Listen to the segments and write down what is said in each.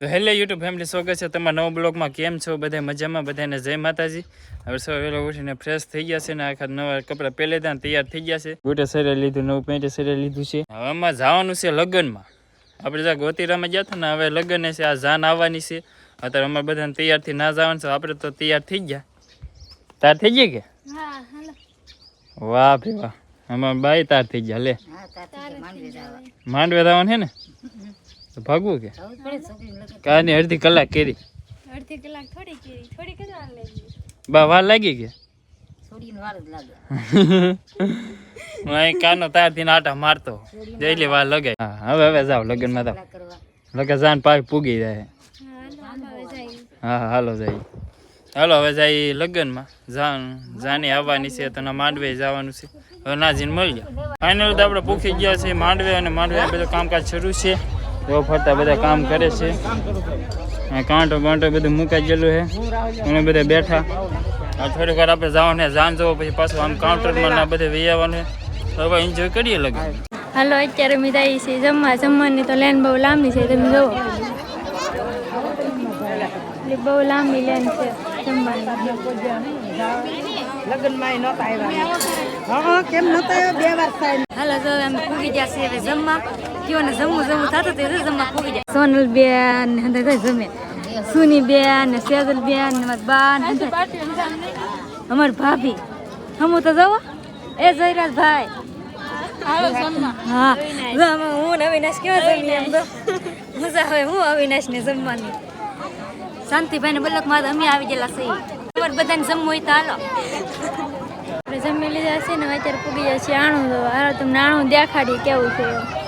Hello YouTube family સ્વાગત છે તમારા નવા બ્લોગમાં. કેમ છો બધા? મજામાં બધાને? જય માતાજી. હવે સવારે વહેલો ઉઠીને ફ્રેશ થઈ ગયા છે ને આખા નવા કપડાં પહેલે તૈયાર થઈ ગયા છે. બુટે શરીર લીધું નવું પેન્ટ શરીર લીધું છે. હવે આમાં જવાનું છે લગ્નમાં. આપણે જ્યાં ગોતીરામાં ગયા હતા ને હવે લગ્ન છે આ જાન આવવાની છે. અત્યારે અમારે બધાને તૈયારથી ના જવાનું છે આપણે તો તૈયાર થઈ ગયા. તાર થઈ ગયા કે? વાહ ભાઈ વાહ. અમાર બાઈ તાર થઈ ગયા લે. માંડવે જવાનું છે ને? તો ભાગવું કે? કાની અડધી કલાક કેરી. અડધી કલાક થોડી કેરી થોડી કેટલા લાગી બા વાર લાગી કે? કાનો તારથી આટા મારતો. જઈલી વાર. લગાય. હા હવે હવે જાવ લગ્નમાં જાવ લગન જાન પાક પૂગી જાય. હા હાલો જાય. હાલો હવે જાય લગ્નમાં. જાન જાની આવવાની છે તો માંડવે જવાનું છે. હવે ના જઈને મળી જાય ફાઇનલ તો આપણે પૂકી ગયા છે માંડવે અને માંડવે બધું કામકાજ શરૂ છે. જો ફરતા બધા કામ કરે છે. આ કાંટો બાંટો બધું મુકાઈ ગયેલું છે. અમે બધા બેઠા. થોડીક વાર આપણે જવાનું જાણ જવો પછી પાછું આમ કાઉન્ટરમાં ના બધે વી આવવાનું હવે એન્જોય કરીએ લગે હાલો અત્યારે અમે જઈએ છીએ જમવા. જમવાની તો લેન બહુ લાંબી છે તમે જુઓ. બહુ લાંબી લેન છે જમવાની. હાલો જો અમે પૂગી ગયા છીએ જમવા. કયો ને જમવું જમવું થતું તે જમવા પૂગી જાય સોનલ બેન ને જમે સુની બેન ને સેજલ બેન ને મારી બા ને. અમારી ભાભી હમું તો જવો એ જયરાજ ભાઈ હા હું અવિનાશ કેવા જમી એમ તો મજા આવે હું અવિનાશ ને જમવાની શાંતિભાઈ ને બલકમાં અમે આવી ગયેલા છીએ અમારે બધાને જમવું હોય તો હાલો જમી લીધા છે ને અત્યારે પૂગી જાય છે આણું તો હાલો તમને આણું દેખાડી કેવું છે એવું.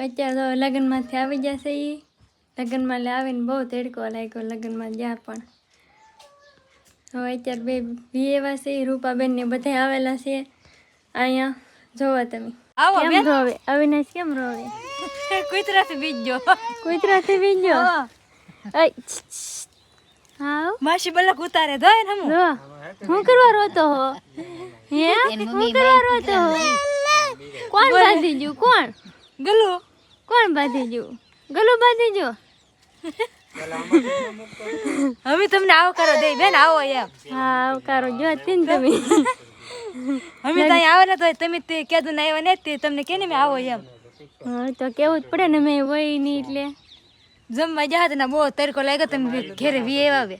અત્યારે તો લગ્નમાંથી આવી જશે એ લગ્નમાં લે આવીને બહુ તેડકો લાગ્યો લગ્નમાં જ્યાં પણ. હવે અત્યારે બે બી એવા છે રૂપાબેન ને બધા આવેલા છે. અહીંયા જોવા તમે. કેમ રોવે? અવિનાશ કેમ રોવે? કુતરાથી બીજો. કુતરાથી બીજો? હા. માસી બલક ઉતારે ધોય ને હું હું કરવા રોતો હો? હે? હું કરવા રોતો હો? કોણ બાંધી ગયું? કોણ? ગલું. કોણ બાંધી ગયું? ગલું બાંધી ગયો? હવે તમને આવકારો કરો દે બેન આવો એમ. હા આવકારો જો તીન તમે. અમે ત્યાં આવે ને તો તમે તે કીધું ના આવ્યા ને તે તમને કેને મેં આવો એમ. હા તો કેવું જ પડે ને મેં વહી નહીં એટલે. જમવા જાત હતા ને બહુ તડકો લાગ્યો તમે ઘેરે વી આવ્યા હવે.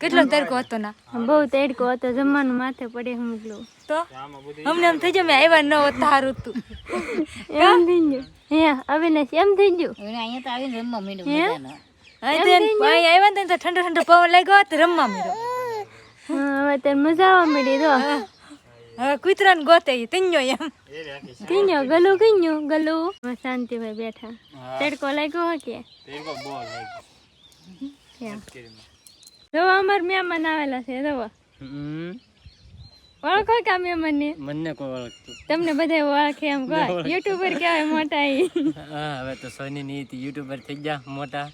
કેટલો તડકો હતો ના? બહુ તડકો હતો જમવાનું માથે પડે હું તો? અમને એમ થઈ જાય મેં આવ્યા ન હોત સારું તું એમ થઈ ગયું. હે અવિનાશ એમ થઈ ગયું. અહીંયા તો આવીને રમવા માંડ્યું તો ઠંડો ઠંડો પવન લાગ્યો તો રમવા માંડ્યો. હવે તાર મજા આવવા માંડી તો. હવે કૂતરાને ગોતે તીન્યો એમ. તીન્યો ગલું કીન્યો ગલું. શાંતિભાઈ બેઠા. તડકો લાગ્યો કે? તડકો જો અમાર મહેમાન આવેલા છે જો ઓળખો કે મહેમાન ને મને કોઈ ઓળખતું. તમને બધા ઓળખે એમ કહો યુટ્યુબર કહેવાય મોટા હા હવે તો સોની ની યુટ્યુબર થઈ ગયા મોટા.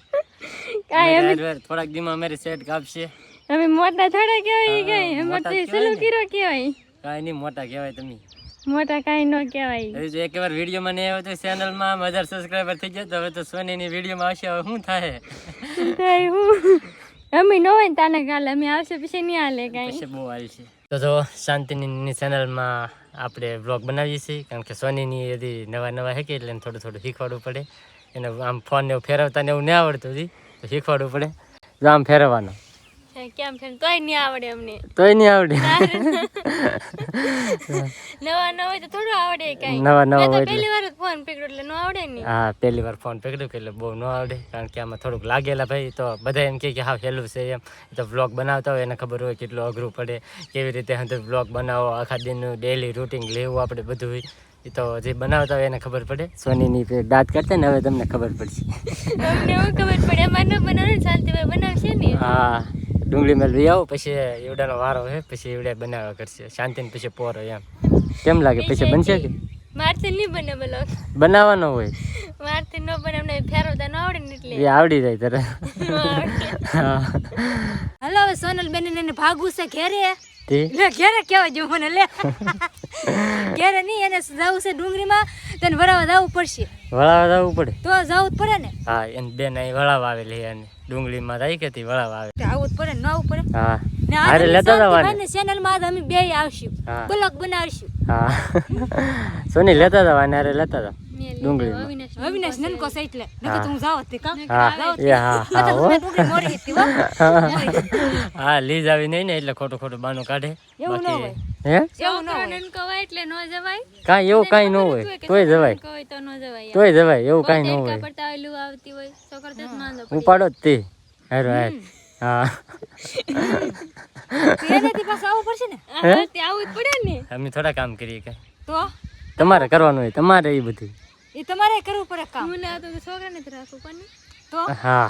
કાય અમે થોડાક દીમાં અમારી સેટ કાપશે. અમે મોટા થોડા કહેવાય કઈ. અમાર તો સલુ કીરો કહેવાય. કાય નહીં મોટા કહેવાય તમે. મોટા કાંઈ ન કહેવાય. હજી જો એક વાર વિડીયોમાં નહીં આવ્યો તો ચેનલમાં હજાર સબસ્ક્રાઈબર થઈ જાય તો હવે તો સોનીની વિડીયોમાં આવશે. હવે શું થાય? થાય હું? અમે ન હોય ને તાને કાલે અમે આવશે પછી નહીં હાલે કાંઈ. પછી બહુ હાલ છે. તો જો શાંતિની ચેનલમાં આપણે બ્લોગ બનાવીએ છીએ કારણ કે સોનીની હજી નવા નવા હે કે એટલે એને થોડું થોડું શીખવાડવું પડે. એને આમ ફોન ને એવું ફેરવતા ને એવું નહીં આવડતું હતી તો શીખવાડવું પડે. જો આમ ફેરવવાનો. કેમ છે? તોય નહીં આવડે અમને. તોય નહીં આવડે. નવા નવા હોય તો થોડું આવડે કઈ. નવા નવા હોય પહેલી વાર ફોન પકડ્યો એટલે ન આવડે ને. હા પહેલી વાર ફોન પકડ્યો એટલે બહુ ન આવડે કારણ કે આમાં થોડુંક લાગેલા ભાઈ. તો બધા એમ કે કે હા સહેલું છે એમ. તો વ્લોગ બનાવતા હોય એને ખબર હોય કેટલું અઘરું પડે. કેવી રીતે હંધર વ્લોગ બનાવો આખા દિનનું ડેલી રૂટિન લેવું આપણે બધું હોય. એ તો જે બનાવતા હોય એને ખબર પડે. સોનીની દાંત કરતા ને હવે તમને ખબર પડશે. અમને ખબર પડે? અમારે ન બનાવે ને શાંતિભાઈ બનાવશે ને. હા. ડુંગળી મેળ લઈ આવો પછી એવડાનો વારો છે પછી એવડે બનાવવા કરશે. શાંતિને પછી પોરો એમ. કેમ લાગે? પછી બનશે કે? મારથી નહીં બને બોલો. બનાવવાનો હોય. મારથી ન બને એમને ફેરવતા ન આવડે ને એટલે. એ આવડી જાય તારે. હા. હાલો હવે સોનલ બેન એને ભાગવું છે ઘેરે. લે ઘેરે કેવા જો મને લે. ઘેરે નહીં એને જવું છે ડુંગળીમાં તને વરાવા જવું પડશે. વળાવા જવું પડે. તો જવું જ પડે ને. હા એને બેન અહીં વળાવા આવેલી એને. ડુંગળીમાં રહી કે વળાવ વળાવા આવે. આવું આવવું પડે ને આવું પડે? હા. ને લેતા જવાને. ચેનલમાં અમે બે આવશું. બ્લોગ બનાવશું. હા. સોની લેતા જવાને હારે લેતા જાવ ડુંગળીમાં અવિનાશ નનકો છે એટલે નકર હા. તો હું જાવ તે હા એ હા હા મોરી હતી હા લીઝ આવી નહીં ને એટલે ખોટો ખોટો બાનો કાઢે એવું ન હોય હે એવું ન હોય નનકો હોય એટલે ન જવાય કાંઈ એવું કાઈ ન હોય તોય જવાય નનકો તો ન જવાય તોય જવાય એવું કાઈ ન હોય પડતા હોય આવતી હોય તો જ માંદો પડી ઉપાડો તે. હેરો હે હા. તો પાછું આવવું પડશે ને? હા, તે આવું જ પડે ને. અમે થોડા કામ કરીએ કે. તો? તમારે કરવાનું હોય તમારે એ બધું. એ તમારે કરવું પડે કામ. હું ના તો છોકરાને જ રાખું પણ તો? હા.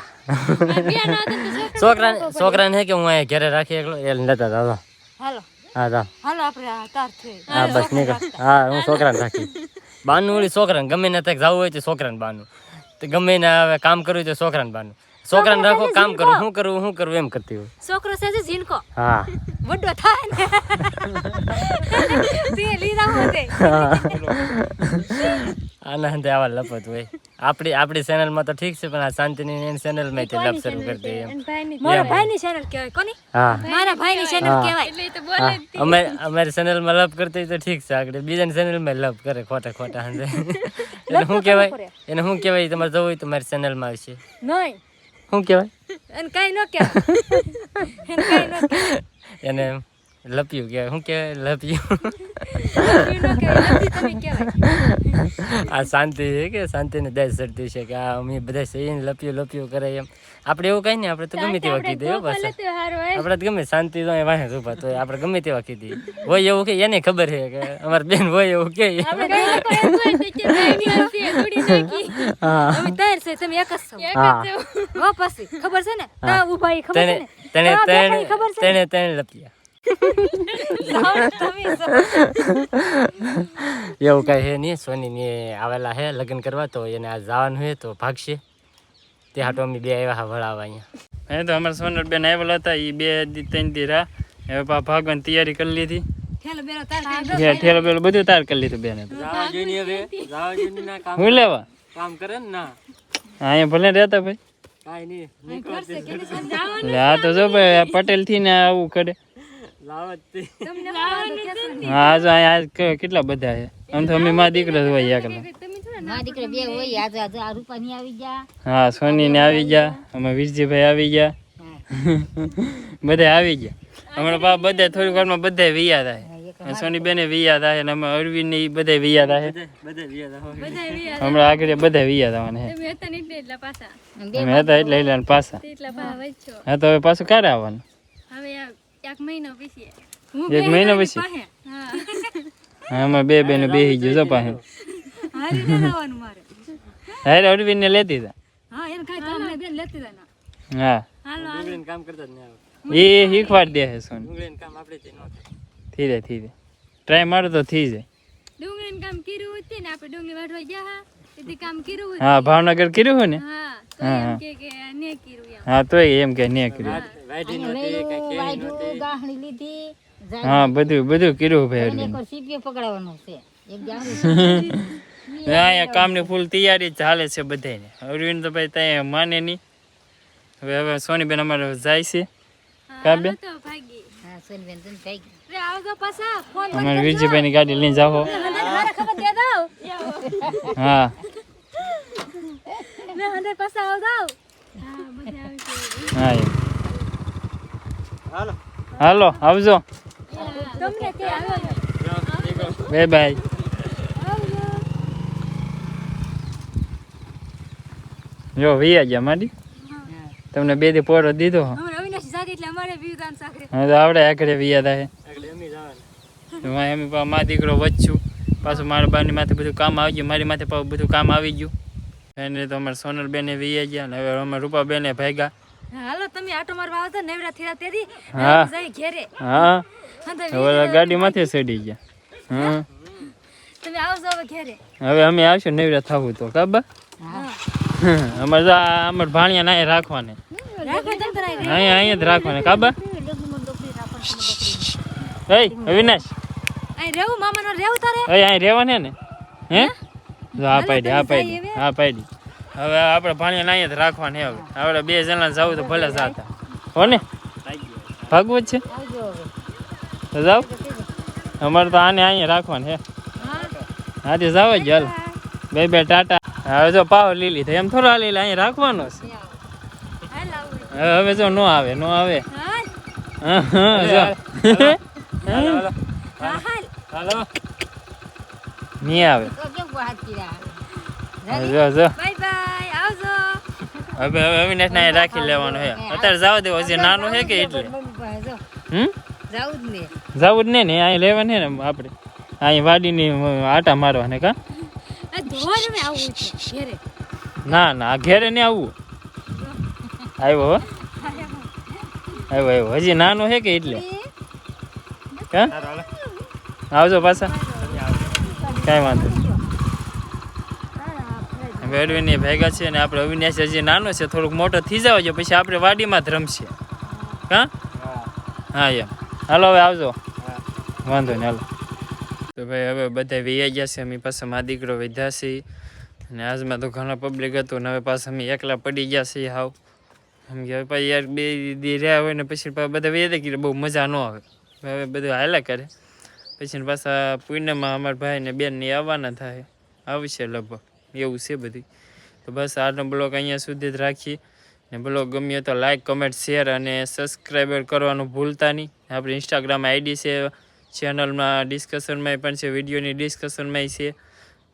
બે ના હતા તો છોકરા છોકરાને છોકરાને હે કે હું અહીંયા ઘરે રાખી એકલો? એ લેતા જાઓ હાલો. હા જાઓ. હાલો આપણે તાર થઈ હા બસ નીકળ. હા હું છોકરાને રાખી. બાનું ઓલી છોકરાને ગમે ને ત્યાં જવું હોય તો છોકરાને બાનું. તો ગમે ને હવે કામ કરવું હોય તો છોકરાને બાનું. છોકરાને રાખો કામ કરું શું કરવું શું કરવું એમ કરતી હોય. છોકરો હા. વડો થાય ને. તે લીધા હોતે. આના અંતે આવા લપત હોય. આપણી આપણી ચેનલમાં તો ઠીક છે પણ આ શાંતિની એની ચેનલમાં તે લપ શરૂ કરી દઈએ એમ. ભાઈ ની ચેનલ કહેવાય. કોની? હા. મારા ભાઈની ચેનલ કહેવાય. એટલે તો બોલે. અમે અમારી ચેનલમાં લપ કરતી તો ઠીક છે આગળ. બીજાની ચેનલમાં લપ કરે ખોટા ખોટા હાંજે. એટલે શું કહેવાય? એને શું કહેવાય? તમારે જવું હોય તો મારી ચેનલમાં આવશે. નહીં. શું કહેવાય? એને કઈ ન કહેવાય. એને કઈ ન કહેવાય. એને લપ્યું કહેવાય શું કહેવાય લપ્યું ઈ ન કહેવાય નથી તમે કહેવાય આ શાંતિ છે કે શાંતિને દસ ચડતી છે કે આ અમે બધા સહી લપ્યું લપ્યું કરે એમ આપણે એવું કઈ નહીં આપણે તો ગમે તેવા કીધું એવું બસ તો હારું હોય. આપણે તો ગમે શાંતિ તો વાહે ઊભા તો આપણે ગમે તેવા કીધી હોય એવું કે એને ખબર છે કે અમારી બેન હોય એવું કે આપણે કઈ લોકો એમ હોય તો કે ભાઈની હસી એ થોડી નાખી. હા અમે તૈયાર છે તમે એક જ છો એક જ હા. જવું. હો પછી ખબર છે ને તા ઊભા ઈ ખબર છે તેને ને તેને તા બેઠા ઈ ખબર છે તેને તેને લપ્યા જાઓ તમે છો. એવું કઈ હે નહીં સોની ને આવેલા હે લગ્ન કરવા તો એને આ જવાનું હે તો ભાગશે. તે હાટો અમે બે આવ્યા હા વળાવા અહીંયા. એ તો અમારા સોનર બેન આવેલા હતા એ બે ત્રણ દી રહ્યા. હવે પા ભાગવાની તૈયારી કરી લીધી. ઠેલો બેલો બધું તાર કરી લીધું બેને. તો. જવા જોઈએ હવે જવા જોઈએ ના કામ હું લેવા? કામ કરે ને ના. અહીંયા ભલે રહેતા ભાઈ. કાંઈ નહીં આ તો જો ભાઈ આ પટેલથી ને આવું કરે. હા જો અહીંયા આજ કેટલા બધા છે? આમ તો અમે મા દીકરા જ હોય એકલા મારા દીકરા બે હોય આજે આજે આ રૂપાની આવી ગયા. હા સોની ને આવી ગયા અમે વીરજીભાઈ આવી ગયા. બધા આવી ગયા. હમણાં પા બધા થોડીક વારમાં બધા વિયા થાય. સોની બેને વિયા થાય અને અમે અરવિંદ ને બધા વિયા થાય. બધે વ્યાજ હોય બધા વિયા. હમણાં આગળ બધા વિયા થવાના છે. અમે હતા એટલે પાછા. હા. તો હવે પાછું ક્યારે આવવાનું. હવે આ એક મહિનો પછી. એક મહિનો પછી? હા. બે બેનો બેસી ગયો જો પાસે ને હારે અરવિંદ ને લેતી હતા હા એને કાંઈ કામ બેન લેતી જાય ના હા. કામ કરતા જ નહીં આવે. એ શીખવાડ દે છે સોની. કામ આપણે તે ન થાય. થઈ જાય ટ્રાય મારો તો થઈ જાય. ડુંગળીનું કામ કર્યું હતું ને આપણે ડુંગળી વાઢવા ગયા હા. તેથી કામ કર્યું હતું. હા ભાવનગર કર્યું હોય ને? હા. હા, એમ હા. કે કે ને કર્યું એમ. હા તોય એમ કે નહીં કર્યું. લીધી હા બધું બધું કર્યું ભાઈ અરવિંદ સીપીએ છે. અહીંયા કામની ફૂલ તૈયારી ચાલે છે બધાને અરવિંદ તો ભાઈ ત્યાં માને નહીં. હવે હવે સોનીબેન અમારે જાય છે. કા અમારે તો અમારે વિજયભાઈની ગાડી લઈને જાઓ. હા. ને હંડે પાછા આવ દો હા બધા આવશે હા. હાલો હાલો આવજો. તમને કે આવ્યો બાય. બાય જો વી ગયા મારી. તમને બે દી પોરો દીધો. હવે તો આવડે, આખરે વિયા થાય. એમ મા દીકરો વચ્ચું. પાછું મારા બાની માથે બધું કામ આવી ગયું. મારી માથે બધું કામ આવી ગયું. એને તો અમારે સોનલ બેને વીએ ગયા ને હવે અમારે રૂપા બેને ભાગ્યા. હાલો તમે આટો મારવા આવતા નેવડા થયા તેરી હા. જઈ ઘેરે. હા. હવે ગાડી માથે ચડી ગયા. હા. તમે આવજો હવે ઘેરે. હવે અમે આવશું નવરા થવું તો કાબા અમારે તો અમારે ભાણિયા ના રાખવાને. અહીંયા અહીંયા જ રાખવાને કાબા એ અવિનાશ. અહીં રહેવું મામાનો રહેવું તારે? અહીં રહેવાને ને? હે? આ પાડી આ પાડી આ પાડી. હવે આપણે ભાણિયા અહીંયા જ રાખવાને હવે. આપણે બે જણા જાવ તો ભલે જાતા. હો ને? ભાગવત છે? તો જાવ અમારે તો આને અહીંયા રાખવાનું હે. હા? તે જાવ જ હાલ. બે બે ટાટા. હવે જો પાવ લીલી થઈ. એમ થોડા લીલા અહીંયા રાખવાનો છે. હવે હવે જો નો આવે નો આવે. હા, હા, જો. હાલો. નહીં આવે. જો જો. બાય બાય આવજો. હવે હવે અવિનાશ ને અહીંયા રાખી લેવાનું છે અત્યારે જવા દેવો હજી નાનું છે કે એટલે? હમ? જાવું જ જવું જ નહીં ને અહીં લેવાનું ને આપણે. અહીં વાડીની આટા મારવાને કા? ના ના ઘેરે નહીં આવવું આવ્યો હો. આવ્યો આવ્યો. હજી નાનું છે કે એટલે? હા આવજો પાછા. કાંઈ વાંધો એ ભેગા છે અને આપણે અવિનાશ હજી નાનો છે, થોડુંક મોટો થઈ જાવ છે પછી આપણે વાડીમાં જ રમશે. હા? હા, એમ. હાલો, હવે આવજો. વાંધો નહીં, હાલો. તો ભાઈ, હવે બધા વૈયા ગયા છે, અમે પાસે મા દીકરો વધ્યા છે. અને આજમાં તો ઘણા પબ્લિક હતું ને હવે પાછા અમે એકલા પડી ગયા છીએ હાવ. એમ કે હવે યાર બે દી રહ્યા હોય ને પછી બધા વૈયા કે બહુ મજા ન આવે. હવે બધું હાલ્યા કરે. પછી પાછા પૂર્ણમાં અમારા ભાઈ ને બેન ને આવવાના થાય. આવશે લગભગ. એવું છે બધી તો બસ આજનો બ્લોગ અહીંયા સુધી જ રાખીએ. ને બ્લોગ ગમ્યો તો લાઇક કમેન્ટ શેર અને સબસ્ક્રાઈબર કરવાનું ભૂલતા નહીં. આપણી ઇન્સ્ટાગ્રામ આઈડી છે ચેનલમાં ડિસ્કશનમાં પણ છે, વિડીયોની ડિસ્કશનમાં છે.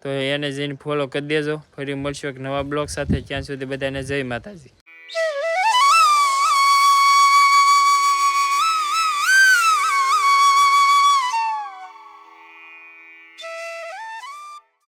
તો એને જઈને ફોલો કરી દેજો. ફરી મળશું એક નવા બ્લોગ સાથે. ત્યાં સુધી બધાને જય માતાજી.